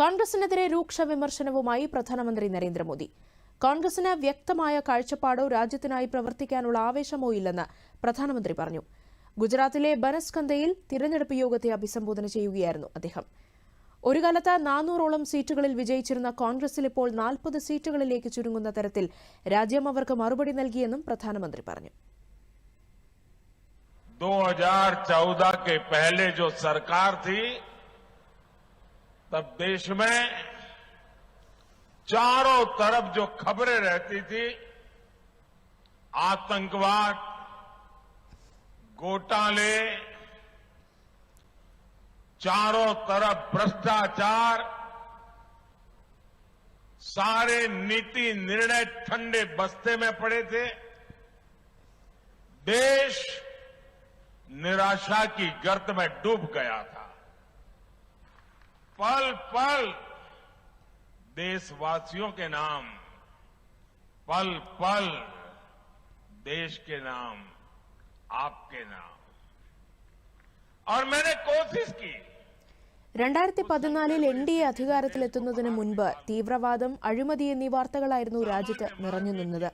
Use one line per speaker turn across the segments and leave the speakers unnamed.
കോൺഗ്രസിനെതിരെ രൂക്ഷ വിമർശനവുമായി പ്രധാനമന്ത്രി നരേന്ദ്രമോദി കോൺഗ്രസിന് വ്യക്തമായ കാഴ്ചപ്പാടോ രാജ്യത്തിനായി പ്രവർത്തിക്കാനുള്ള ആവേശമോ ഇല്ലെന്ന് പ്രധാനമന്ത്രി പറഞ്ഞു ഗുജറാത്തിലെ ബനസ്കന്ദയിൽ തിരഞ്ഞെടുപ്പ് യോഗത്തെ അഭിസംബോധന ചെയ്യുകയായിരുന്നു അദ്ദേഹം ഒരു കാലത്ത് നാനൂറോളം സീറ്റുകളിൽ വിജയിച്ചിരുന്ന കോൺഗ്രസിൽ ഇപ്പോൾ നാൽപ്പത് സീറ്റുകളിലേക്ക് ചുരുങ്ങുന്ന തരത്തിൽ രാജ്യം അവർക്ക് മറുപടി നൽകിയെന്നും പ്രധാനമന്ത്രി പറഞ്ഞു
2014 के पहले जो सरकार थी तब देश में चारों तरफ जो खबरें रहती थी आतंकवाद घोटाले चारों तरफ भ्रष्टाचार सारे नीति निर्णय ठंडे बस्ते में पड़े थे देश निराशा की गर्त में डूब गया था पल पल देशवासियों के नाम पल पल देश के नाम आपके नाम और मैंने कोशिश की
രണ്ടായിരത്തി പതിനാലിൽ എൻ ഡി എ അധികാരത്തിലെത്തുന്നതിന് മുൻപ് തീവ്രവാദം അഴിമതി എന്നീ വാർത്തകളായിരുന്നു രാജ്യത്ത് നിറഞ്ഞു നിന്നത്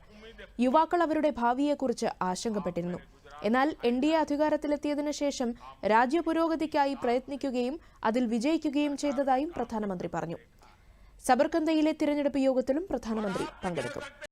യുവാക്കൾ അവരുടെ ഭാവിയെക്കുറിച്ച് ആശങ്കപ്പെട്ടിരുന്നു എന്നാൽ എൻ ഡി എ അധികാരത്തിലെത്തിയതിനു ശേഷം രാജ്യ പുരോഗതിക്കായി പ്രയത്നിക്കുകയും അതിൽ വിജയിക്കുകയും ചെയ്തതായും പ്രധാനമന്ത്രി പറഞ്ഞു സബർകന്തയിലെ തിരഞ്ഞെടുപ്പ് യോഗത്തിലും പ്രധാനമന്ത്രി പങ്കെടുക്കും